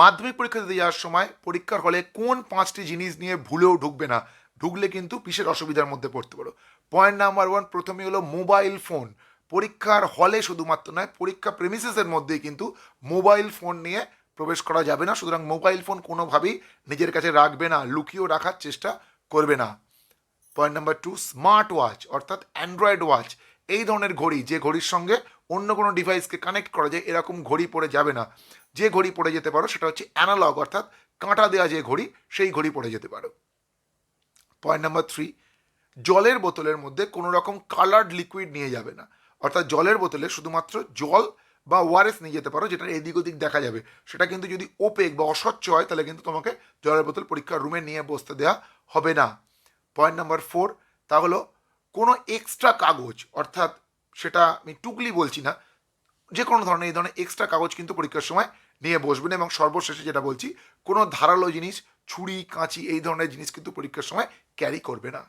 মাধ্যমিক পরীক্ষা দিতে যাওয়ার সময় পরীক্ষার হলে কোন পাঁচটি জিনিস নিয়ে ভুলেও ঢুকবে না, ঢুকলে কিন্তু বিশেষ অসুবিধার মধ্যে পড়তে পারো। পয়েন্ট নাম্বার ওয়ান প্রথমে হলো মোবাইল ফোন পরীক্ষার হলে শুধুমাত্র নয়, পরীক্ষা প্রেমিসেসের মধ্যেই কিন্তু মোবাইল ফোন নিয়ে প্রবেশ করা যাবে না। সুতরাং মোবাইল ফোন কোনোভাবেই নিজের কাছে রাখবে না, লুকিয়েও রাখার চেষ্টা করবে না। Point number two smart watch অর্থাৎ অ্যান্ড্রয়েড ওয়াচ এই ধরনের ঘড়ি, যে ঘড়ির সঙ্গে অন্য কোনো ডিভাইসকে কানেক্ট করা যায়, এরকম ঘড়ি পড়ে যাবে না। যে ঘড়ি পড়ে যেতে পারো, সেটা হচ্ছে অ্যানালগ অর্থাৎ কাঁটা দেওয়া যে ঘড়ি, সেই ঘড়ি পড়ে যেতে পারো। পয়েন্ট নাম্বার থ্রি জলের বোতলের মধ্যে কোনো রকম কালার্ড লিকুইড নিয়ে যাবে না। অর্থাৎ জলের বোতলে শুধুমাত্র জল বা ওআরএস নিয়ে যেতে পারো, যেটা এদিক ওদিক দেখা যাবে। সেটা কিন্তু যদি ওপেক বা অস্বচ্ছ হয়, তাহলে কিন্তু তোমাকে জলের বোতল পরীক্ষার রুমে নিয়ে বসতে দেওয়া হবে না। পয়েন্ট নাম্বার ফোর তা হলো কোনো এক্সট্রা কাগজ, অর্থাৎ সেটা আমি টুকলি বলছি না, যে কোনো ধরনের, এই ধরনের এক্সট্রা কাগজ কিন্তু পরীক্ষার সময় নিয়ে বসবেন এবং সর্বশেষে যেটা বলছি, কোনো ধারালো জিনিস, ছুরি, কাঁচি, এই ধরনের জিনিস কিন্তু পরীক্ষার সময় ক্যারি করবে না।